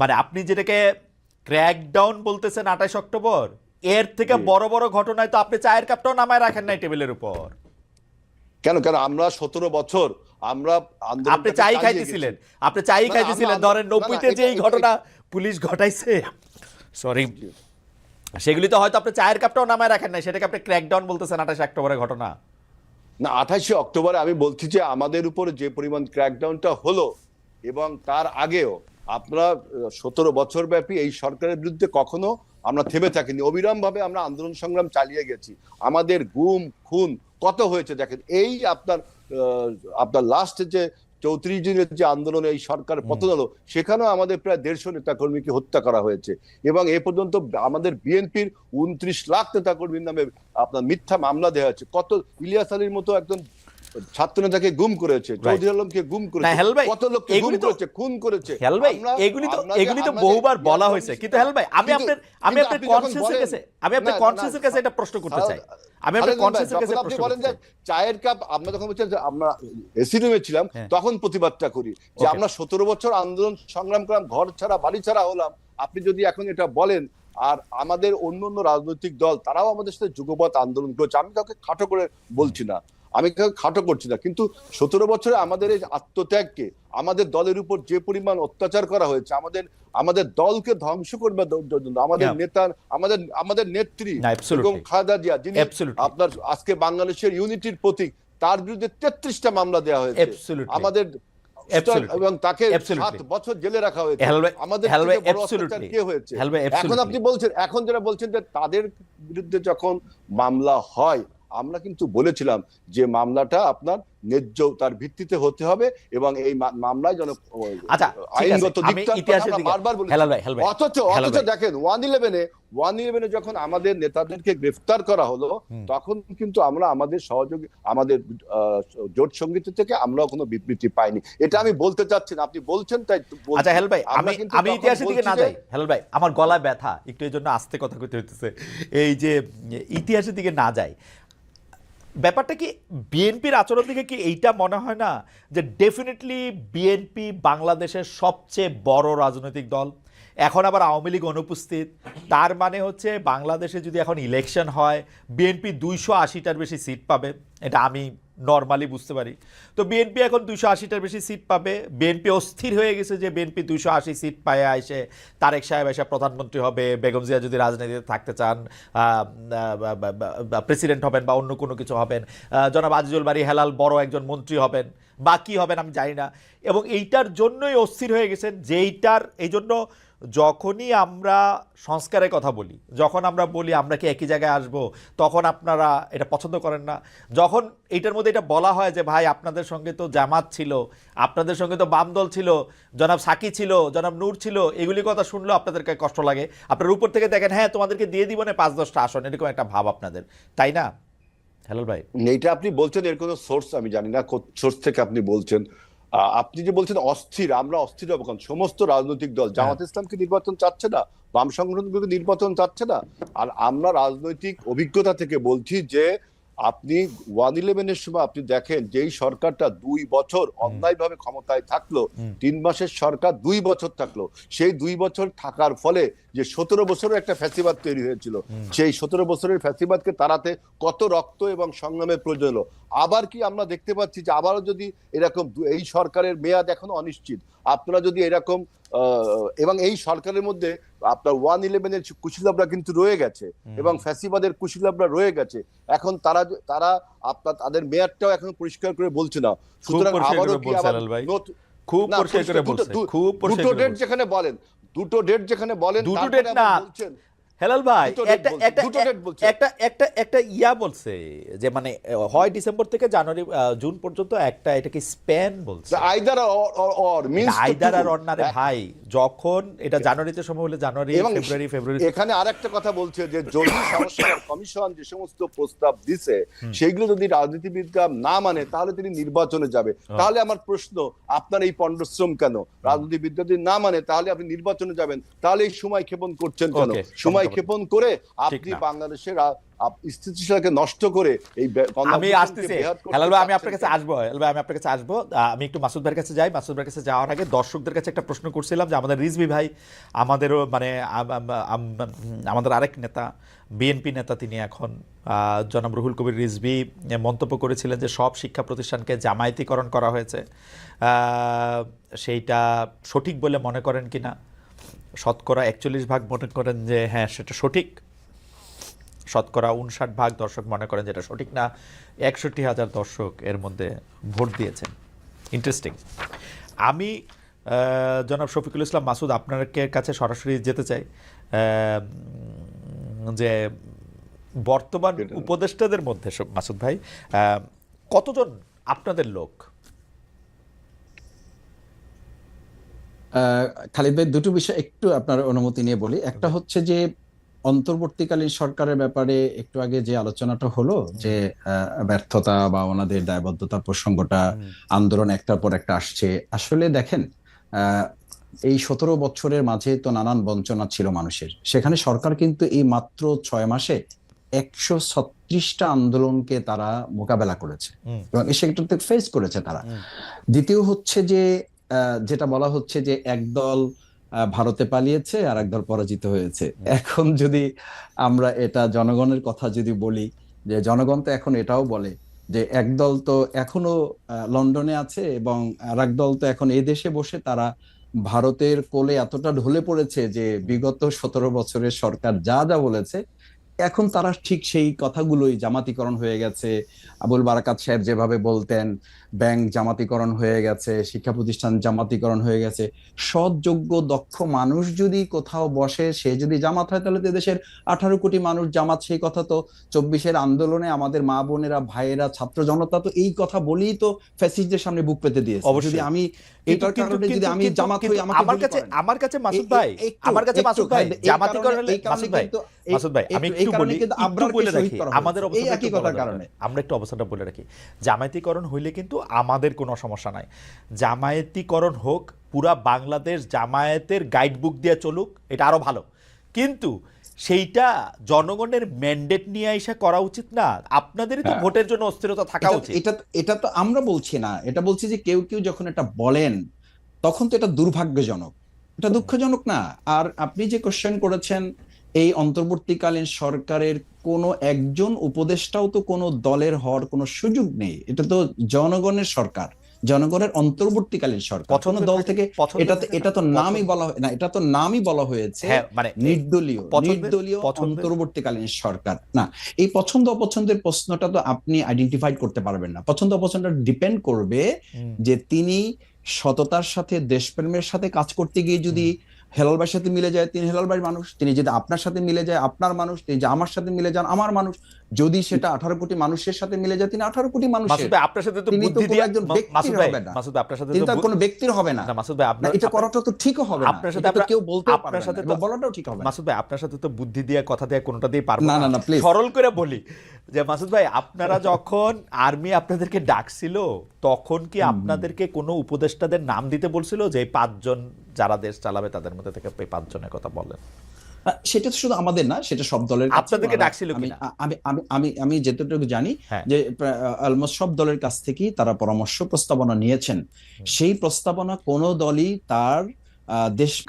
মানে আপনি যেটাকে ক্র্যাকডাউন বলতেছেন আঠাশ অক্টোবর এর থেকে বড় বড় ঘটনায় তো আপনি চায়ের কাপটাও নামায় রাখেন নাই টেবিলের উপর। কেন কেন? আমরা সতেরো বছর আমরা আপনি চাই খাইতেছিলেন আপনি চাই খাইতেছিলেন। ধরেন নব্বইতে যে এই ঘটনা পুলিশ ঘটাইছে সরি সেগুলি তো হয়তো আপনি চায়ের কাপটাও নামায় রাখেন নাই সেটাকে আপনি ক্র্যাকডাউন বলতেছেন আঠাশ অক্টোবরের ঘটনা। না আঠাশে অক্টোবরে আমি বলছি যে আমাদের উপরে যে পরিমাণ ক্র্যাকডাউনটা হলো এবং তার আগেও আপনারা সতেরো বছর ব্যাপী এই সরকারের বিরুদ্ধে কখনো আমরা থেমে থাকিনি। অবিরাম ভাবে আমরা আন্দোলন সংগ্রাম চালিয়ে গেছি। আমাদের গুম খুন কত হয়েছে দেখেন। এই আপনার আপনার লাস্ট যে চৌত্রিশ দিনের যে আন্দোলনে এই সরকার পতন হলো সেখানেও আমাদের প্রায় দেড়শো নেতাকর্মীকে হত্যা করা হয়েছে। এবং এ পর্যন্ত আমাদের বিএনপির উনত্রিশ লাখ নেতাকর্মীর নামে আপনার মিথ্যা মামলা দেওয়া হচ্ছে কত ইলিয়াস আলীর মতো একজন ছাত্র নেতাকে গুম করেছে চৌধুরী আলমকে গুম করেছে কত লোককে গুম করেছে খুন করেছে। হেল ভাই এগুলি তো এগুলি তো বহুবার বলা হয়েছে। কিন্তু হেল ভাই আমি আপনার আমি আপনার কাছে আমি আপনার কাছে এটা প্রশ্ন করতে চাই। আমি আপনার কাছে প্রশ্ন বলেন যে চায়ের কাপ আমরা যখন বলছেন আমরা এসি রুমে ছিলাম হ্যাঁ। তখন প্রতিবাদটা করি যে আমরা সতেরো বছর আন্দোলন সংগ্রাম করলাম ঘর ছাড়া বাড়ি ছাড়া হলাম। আপনি যদি এখন এটা বলেন আর আমাদের অন্য অন্য রাজনৈতিক দল তারাও আমাদের সাথে যুগপৎ আন্দোলন করেছে। আমি কাউকে খাটো করে বলছি না। আমি খাটো করছি না। কিন্তু সতেরো বছরে আমাদের এই আত্মত্যাগকে আমাদের দলের উপর যে পরিমাণ অত্যাচার করা হয়েছে আমাদের আমাদের দলকে ধ্বংস করবে আমাদের নেতা আমাদের আমাদের নেত্রী এবং খালেদা জিয়া যিনি আপনার আজকে বাংলাদেশের ইউনিটির প্রতীক তার বিরুদ্ধে তেত্রিশটা মামলা দেওয়া হয়েছে। আমাদের এবং তাকে সাত বছর জেলে রাখা হয়েছে। আমাদের কে হয়েছে? এখন আপনি বলছেন এখন যেটা বলছেন যে তাদের বিরুদ্ধে যখন মামলা হয় আমরা কিন্তু বলেছিলাম যে মামলাটা আপনার ন্যায্য তার ভিত্তিতে হতে হবে এবং এই মামলায় যেন আচ্ছা, আইনগত আমরা অথচ অথচ দেখেন ওয়ান ইলেভেনে ওয়ান ইলেভেনে যখন আমাদের নেতাদেরকে গ্রেফতার করা হলো তখন কিন্তু আমরা আমাদের সহযোগী আমাদের জোট সংগীত থেকে আমরাও কোনো বিবৃতি পাইনি। এটা আমি বলতে চাচ্ছি না। আপনি বলছেন তাই আচ্ছা হেল ভাই আমি আমি ইতিহাসের দিকে না যাই। হেল ভাই আমার গলায় ব্যথা একটু এই জন্য আস্তে কথা কইতে হইতেছে। এই যে ইতিহাসের দিকে না যাই ব্যাপারটা কি বিএনপির আচরণ দিকে কি এইটা মনে হয় না যে ডেফিনেটলি বিএনপি বাংলাদেশের সবচেয়ে বড় রাজনৈতিক দল? এখন আবার আওয়ামী লীগ অনুপস্থিত তার মানে হচ্ছে বাংলাদেশে যদি এখন ইলেকশন হয় বিএনপি দুইশো আশিটার বেশি সিট পাবে এটা আমি নর্মালি বুঝতে পারি তো বিএনপি এখন দুইশো আশিটার বেশি সিট পাবে বিএনপি অস্থির হয়ে গেছে যে বিএনপি দুইশো আশি সিট পায়ে এসে তারেক সাহেব এসে প্রধানমন্ত্রী হবে বেগম জিয়া যদি রাজনীতিতে থাকতে চান প্রেসিডেন্ট হবেন বা অন্য কোনো কিছু হবেন জনাব আজিজুল বাড়ি হেলাল বড় একজন মন্ত্রী হবেন বা কি হবেন আমি জানি না। এবং এইটার জন্যই অস্থির হয়ে গেছেন যেইটার এই জন্য যখনই আমরা সংস্কারের কথা বলি, যখন আমরা বলি আমরা কি একই জায়গায় আসব, তখন আপনারা এটা পছন্দ করেন না। যখন এইটার মধ্যে এটা বলা হয় যে, ভাই, আপনাদের সঙ্গে তো জামাত ছিল, আপনাদের সঙ্গে তো বাম দল ছিল, জনাব সাকি ছিল, জনাব নূর ছিল, এগুলি কথা শুনলেও আপনাদেরকে কষ্ট লাগে। আপনার উপর থেকে দেখেন হ্যাঁ তোমাদেরকে দিয়ে দিব না, পাঁচ দশটা আসন। এরকম একটা ভাব আপনাদের, তাই না? হ্যালো ভাই। এইটা আপনি বলছেন এর কোনো সোর্স আমি জানি না সোর্স থেকে আপনি বলছেন। আহ, আপনি যে বলছেন অস্থির আমরা অস্থির হব কারণ সমস্ত রাজনৈতিক দল জামাত ইসলামকে নির্বাচন চাচ্ছে না বাম সংগঠনগুলোকে নির্বাচন চাচ্ছে না। আর আমরা রাজনৈতিক অভিজ্ঞতা থেকে বলছি যে আপনি ওয়ান ইলেভেনের সময় আপনি দেখেন যেই সরকারটা দুই বছর অন্যায়ভাবে ক্ষমতায় থাকল তিন মাসের সরকার দুই বছর থাকল সেই দুই বছর থাকার ফলে যে সতেরো বছরের একটা ফ্যাসিবাদ তৈরি হয়েছিল সেই সতেরো বছরের ফ্যাসিবাদকে তাড়াতে কত রক্ত এবং সংগ্রামের প্রয়োজন হলো। আবার কি আমরা দেখতে পাচ্ছি যে আবারও যদি এরকম এই সরকারের মেয়াদ এখনও অনিশ্চিত আপনারা যদি এরকম এবং এই সরকারের মধ্যে আপনার ওয়ান ইলেভেনের কুশিলাবরা কিন্তু রয়ে গেছে এবং ফ্যাসিবাদের কুশিলাবরা রয়ে গেছে। এখন তারা তারা আপনার তাদের মেয়াদটাও এখন পরিষ্কার করে বলছে না। সুতরাং আবারও কি আবার খুব পরিষ্কার করে বলছে খুব দুটো ডেট যেখানে বলেন দুটো ডেট যেখানে বলেন দুটো ডেট না। হেলাল ভাই একটা একটা। একটা একটা একটা ইয়া বলছে যে মানে হয় ডিসেম্বর থেকে জানুয়ারি জুন পর্যন্ত একটা এটাকে স্প্যান বলছে। আইদার অর মিন্স আইদার আর রে ভাই যখন এটা জানুয়ারিতে সময় হলে জানুয়ারি ফেব্রুয়ারি ফেব্রুয়ারি এখানে আরেকটা কথা বলছে যে যদি সংস্কার কমিশন যে সমস্ত প্রস্তাব দিছে সেইগুলো যদি রাজনীতিবিদরা না মানে তাহলে তিনি নির্বাচনে যাবে। তাহলে আমার প্রশ্ন আপনার এই পণ্ডশ্রম কেন? রাজনীতিবিদরা যদি না মানে তাহলে আপনি নির্বাচনে যাবেন। তাহলে এই সময় ক্ষেপণ করছেন কেন? সময়। ক্ষেপণ করে আপনি বাংলাদেশের স্থিতিশীলতাকে নষ্ট করে এই আমি আসতেছি। হেলাল ভাই আমি আপনার কাছে? আসব হেলাল ভাই আমি আপনার কাছে আসব। আমি একটু মাসুদ ভাইয়ের কাছে যাই। মাসুদ ভাইয়ের কাছে যাওয়ার আগে দর্শকদের কাছে একটা প্রশ্ন করছিলাম যে আমাদের রিজভি ভাই আমাদেরও মানে আম- আম- আম- আমাদের আরেক নেতা বিএনপি নেতা তিনি এখন জনাব রুহুল কবির রিজভি মন্তব্য করেছিলেন যে সব শিক্ষা প্রতিষ্ঠানকে জামায়াতিকরণ করা হয়েছে। সেইটা সঠিক বলে মনে করেন কিনা? শতকরা একচল্লিশ ভাগ মনে করেন যে হ্যাঁ সেটা সঠিক। শতকরা উনষাট ভাগ দর্শক মনে করেন যেটা সঠিক না একষট্টি হাজার দর্শক এর মধ্যে ভোট দিয়েছেন। ইন্টারেস্টিং আমি জনাব শফিকুল ইসলাম মাসুদ আপনার কাছে সরাসরি যেতে চাই যে বর্তমান উপদেষ্টাদের মধ্যে মাসুদ ভাই কতজন আপনাদের লোক? খালিদ ভাই দুটো বিষয় একটু আপনার অনুমতি নিয়ে বলি। একটা হচ্ছে যে অন্তর্বর্তীকালীন সরকারের ব্যাপারে একটু আগে যে আলোচনাটা হলো যে ব্যর্থতা বা ওনাদের দায়বদ্ধতা প্রসঙ্গটা আন্দোলন একটার পর একটা আসছে। আসলে দেখেন এই সতেরো বছরের মাঝে তো নানান বঞ্চনা ছিল মানুষের। সেখানে সরকার কিন্তু এই মাত্র ছয় মাসে একশো ছত্রিশটা আন্দোলনকে তারা মোকাবেলা করেছে এবং সেটাতে ফেস করেছে তারা। দ্বিতীয় হচ্ছে যে আহ, যেটা বলা হচ্ছে যে একদল আহ, ভারতে পালিয়েছে আর একদল পরাজিত হয়েছে। এখন যদি আমরা এটা জনগণের কথা যদি বলি, যে জনগণ তো এখন এটাও বলে যে একদল তো এখনও লন্ডনে আছে এবং আর একদল তো এখন এই দেশে বসে তারা ভারতের কোলে এতটা ঢলে পড়েছে যে বিগত সতেরো বছরের সরকার যা যা বলেছে এখন তারা ঠিক সেই কথাগুলোই জামাতিকরণ হয়ে গেছে। আবুল বারাকাত সাহেব যেভাবে বলতেন ব্যাংক জামাতিকরণ হয়ে গেছে শিক্ষা প্রতিষ্ঠান জামাতিকরণ হয়ে গেছে। সৎ যোগ্য দক্ষ মানুষ যদি কোথাও বসে সে যদি জামাত হয় তাহলে তো দেশের আঠারো কোটি মানুষ জামাত সেই কথা তো। চব্বিশের আন্দোলনে আমাদের মা বোনেরা ভাইয়েরা ছাত্র জনতা তো এই কথা বলেই তো ফ্যাসিস্টদের সামনে বুক পেতে দিয়েছে। যদি আমি এটার কারণে যদি আমি জামাত হই আমার কাছে আমার কাছে মাসুদ ভাই আমার কাছে মাসুদ ভাই জামাতিকরণ মাসুদ ভাই। মাসুদ ভাই আমি একটু- বলি একটু বলে রাখি আমাদের। অবস্থাটা একই কথার কারণে। আমরা একটু অবস্থাটা বলে রাখি। জামায়াতিকরণ হইলে কিন্তু আমাদের কোনো সমস্যা নাই। জামায়াতিকরণ হোক পুরা বাংলাদেশ জামায়াতের গাইডবুক দিয়ে চলুক এটা আরও ভালো। কিন্তু সেইটা জনগণের ম্যান্ডেট নিয়ে এসে করা উচিত না। আপনাদেরই তো হ্যাঁ। ভোটের জন্য অস্থিরতা থাকা উচিত। এটা এটা তো আমরা বলছি না। এটা বলছি যে কেউ কেউ যখন এটা বলেন তখন তো এটা দুর্ভাগ্যজনক। এটা দুঃখজনক না। আর আপনি যে কোশ্চেন করেছেন এই অন্তর্বর্তীকালীন সরকারের কোনো একজন উপদেষ্টাও তো কোনো দলের হওয়ার কোনো সুযোগ নেই। এটা তো জনগণের সরকার জনগণের অন্তর্বর্তীকালীন সরকার। কোনো দল থেকে এটা এটা তো নামই বলা না এটা তো নামই বলা হয়েছে হ্যাঁ মানে নির্দলীয়। নির্দলীয় অন্তর্বর্তীকালীন সরকার। না এই পছন্দ অপছন্দের প্রশ্নটা তো আপনি আইডেন্টিফাইড করতে পারবেন না। পছন্দ অপছন্দটা ডিপেন্ড করবে যে তিনি সততার সাথে দেশপ্রেমের সাথে কাজ করতে গিয়ে যদি হেলাল সাথে মিলে যায়, তিনি হেলাল মানুষ, তিনি যদি আপনার সাথে মিলে যায়, আপনার মানুষ, তিনি যে আমার সাথে মিলে যান, আমার মানুষ যদি সেটা আঠারো কোটি মানুষের সাথে মিলে যায় তিনি আঠারো কোটি মানুষের। আপনার সাথে তো বুদ্ধি দিয়ে একজন ব্যক্তির হবে না। মাসুদ আপনার সাথে তিনি তো তার বু- কোনো ব্যক্তির হবে না। না মাসুদ ভাই আপনার এটা করাটা তো ঠিকও হবে না। আপনার সাথে এটা তো আপনার- কেউ বলতে আপনার সাথে তো বলাটাও ঠিক হবে মাসুদ ভাই আপনার সাথে তো বুদ্ধি দিয়ে কথা দিয়ে কোনোটা দিয়ে পারব না, না, না, please. সরল করে বলি যে মাসুদ ভাই আপনারা যখন আর্মি আপনাদেরকে ডাকছিল তখন কি আপনাদেরকে কোনো উপদেষ্টাদের নাম দিতে বলছিল যে পাঁচজন যারা দেশ চালাবে তাদের মধ্যে থেকে পাঁচজনের কথা বলেন? সেটা শুধু আমাদের না সেটা সব দলের আপনাদেরকে ডাকছিল আমি? আমি আমি আমি আমি যেতটুকু জানি হ্যাঁ। যে অলমোস্ট সব দলের কাছ থেকেই তারা পরামর্শ প্রস্তাবনা নিয়েছেন সেই প্রস্তাবনা কোনো দলই তার আহ, দেশ